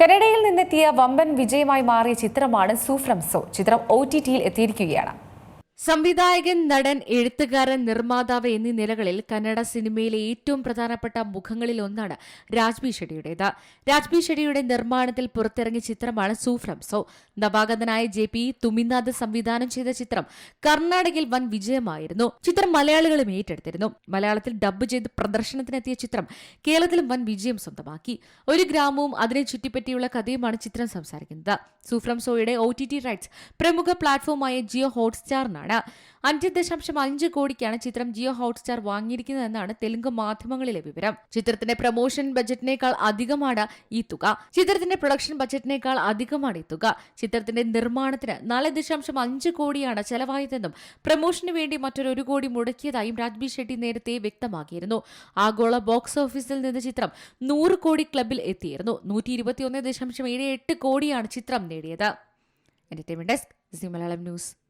കനഡയിൽ നിന്നെത്തിയ വമ്പൻ വിജയമായി മാറിയ ചിത്രമാണ് സൂഫ്രം സോ. ചിത്രം ഒ ടി ടിയിൽ എത്തിയിരിക്കുകയാണ്. സംവിധായകൻ നടൻ എഴുത്തുകാരൻ നിർമ്മാതാവ് എന്നീ നിലകളിൽ കന്നഡ സിനിമയിലെ ഏറ്റവും പ്രധാനപ്പെട്ട മുഖങ്ങളിൽ ഒന്നാണ് രാജ്ബി ഷെഡിയുടേത് രാജ്ബി ഷെഡിയുടെ നിർമ്മാണത്തിൽ പുറത്തിറങ്ങിയ ചിത്രമാണ് സൂഫ്രം സോ. നവാഗതനായ ജെ പി തുമിനാഥ് സംവിധാനം ചെയ്ത ചിത്രം കർണാടകയിൽ വൻ വിജയമായിരുന്നു. ചിത്രം മലയാളികളും ഏറ്റെടുത്തിരുന്നു. മലയാളത്തിൽ ഡബ്ബ് ചെയ്ത് പ്രദർശനത്തിനെത്തിയ ചിത്രം കേരളത്തിലും വൻ വിജയം സ്വന്തമാക്കി. ഒരു ഗ്രാമവും അതിനെ ചുറ്റിപ്പറ്റിയുള്ള കഥയുമാണ് ചിത്രം സംസാരിക്കുന്നത്. സൂഫ്രം സോയുടെ ഒ റൈറ്റ്സ് പ്രമുഖ പ്ലാറ്റ്ഫോമായ ജിയോ ഹോട്ട്സ്റ്റാറിനാണ് അഞ്ച് ദശാംശം അഞ്ച് കോടിക്കാണ് ചിത്രം ജിയോ ഹോട്ട്സ്റ്റാർ വാങ്ങിയിരിക്കുന്നതെന്നാണ് തെലുങ്ക് മാധ്യമങ്ങളിലെ വിവരം. ചിത്രത്തിന്റെ പ്രൊമോഷൻ ബജറ്റിനേക്കാൾ അധികമാണ് ഈ തുക. ചിത്രത്തിന്റെ പ്രൊഡക്ഷൻ ബജറ്റിനേക്കാൾ അധികമാണ് ഈ തുക. ചിത്രത്തിന്റെ നിർമ്മാണത്തിന് നാല് ദശാംശം അഞ്ച് കോടിയാണ് ചെലവായതെന്നും പ്രൊമോഷന് വേണ്ടി മറ്റൊരു ഒരു കോടി മുടക്കിയതായും രാജ്ബി ഷെട്ടി നേരത്തെ വ്യക്തമാക്കിയിരുന്നു. ആഗോള ബോക്സ് ഓഫീസിൽ നിന്ന് ചിത്രം നൂറ് കോടി ക്ലബിൽ എത്തിയിരുന്നു. നൂറ്റി ഇരുപത്തിയൊന്ന് ദശാംശം ഏഴ് എട്ട് കോടിയാണ് ചിത്രം നേടിയത്. Entertainment desk Zee Malayalam news.